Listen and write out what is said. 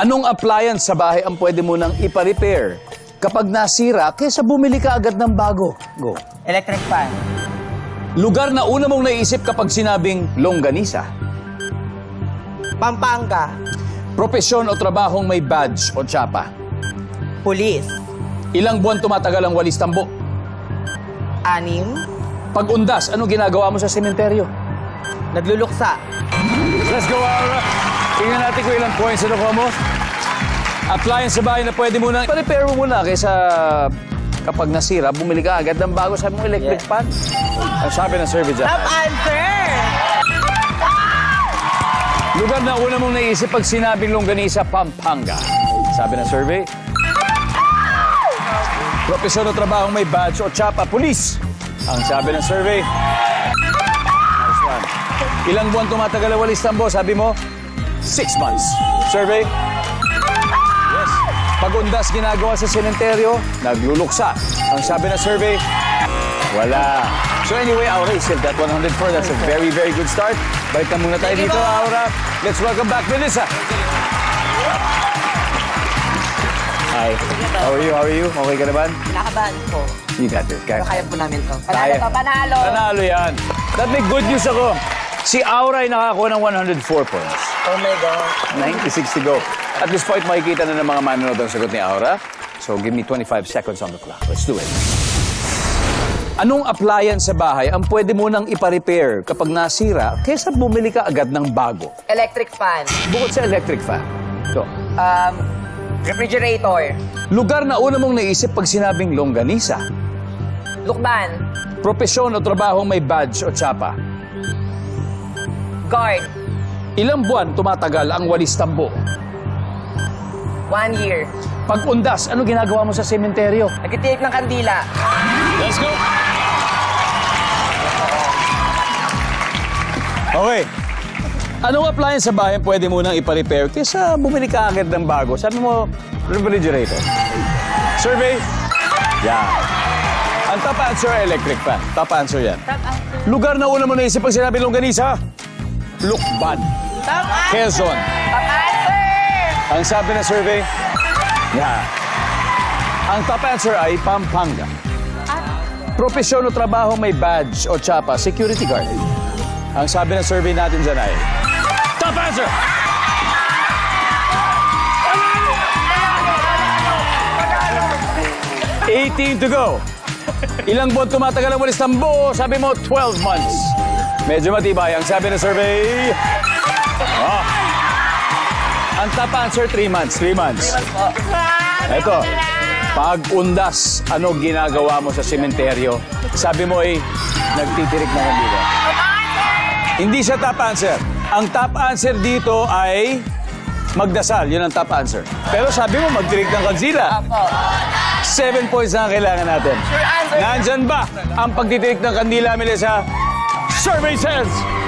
Anong appliance sa bahay ang pwede mo nang ipa-repair kapag nasira kaysa bumili ka agad ng bago? Go. Electric fan. Lugar na una mong naisip kapag sinabing longganisa. Pampanga. Propesyon o trabahong may badge o tsapa. Police. Ilang buwan tumatagal ang walis tambo. Anim. Pag-undas, ano ginagawa mo sa sementeryo? Nagluluksa. Let's go, Aura. Tingnan natin kung ilang points na nakuha mo. Appliance sa bahay na pwede mo nang pa-repair mo muna kaysa kapag nasira, bumili ka agad ng bago sabi mo electric Yeah. fan. Ang sabi ng survey dyan. Top answer! Lugar na una mong naisip pag sinabing longganisa, Pampanga. Sabi ng survey. Propesyon o trabahong may badge o tsapa, pulis. Ang sabi ng survey. Nice one. Ilang buwan tumatagal ang walis tambo? Sabi mo, six months. Survey. Yes. Pag-undas ginagawa sa sementeryo, nagluluksa. Ang sabi ng survey, wala. So anyway, Aura, you still got 104. That's a very, very good start. Balikan muna tayo dito. Aura. Let's welcome back Melissa. Hi. How are you? How are you? Okay ka naman? Nakabahan po. You got it. Kaya. Kaya po namin to. Panalo Kaya. to, panalo! Panalo yan. That may good news ako. Si Aura ay nakakuha ng 104 points. Oh my God. 96 to go. At this point, makikita na ng mga manonood ang sagot ni Aura. So, give me 25 seconds on the clock. Let's do it. Anong appliance sa bahay ang pwede mo nang ipa-repair kapag nasira kaysa bumili ka agad ng bago? Electric fan. Bukod sa electric fan. So, Um, refrigerator. lugar na una mong naisip pag sinabing longganisa. Lukban. Propesyon o trabahong may badge o tsapa. Guard. Ilang buwan tumatagal ang walis tambo? One year. Pag-undas, ano ginagawa mo sa sementeryo? Nagtitip ng kandila. Let's go! Okay. Anong appliance sa bahay pwede mo nang ipa-repair kaysa bumili ka agad ng bago? Sabi mo, refrigerator. Survey? Yeah. Ang top answer, electric fan. Top answer yan. Top answer. Lugar na una mo naisip pag sinabi longganisa? Lukban. Answer. Quezon. Top answer! Ang sabi ng survey? Yeah. Ang top answer ay Pampanga. Propesyon o trabaho may badge o tsapa, security guard. Ang sabi ng survey natin dyan ay... Top answer! Eighteen to go. Ilang buwan tumatagal ang walis ng buo? Sabi mo, 12 months. Medyo matibay. Ang sabi ng survey... Ah. Ang top answer, 3 months. 3 months. Ito. Pag-undas, ano ginagawa mo sa sementeryo? Sabi mo ay nagtitirik na kandila. Hindi siya top answer. Ang top answer dito ay magdasal. Yun ang top answer. Pero sabi mo magtirik ng kandila. Seven points na ang kailangan natin. Nandyan ba ang pagtitirik ng kandila, Melissa? Survey says...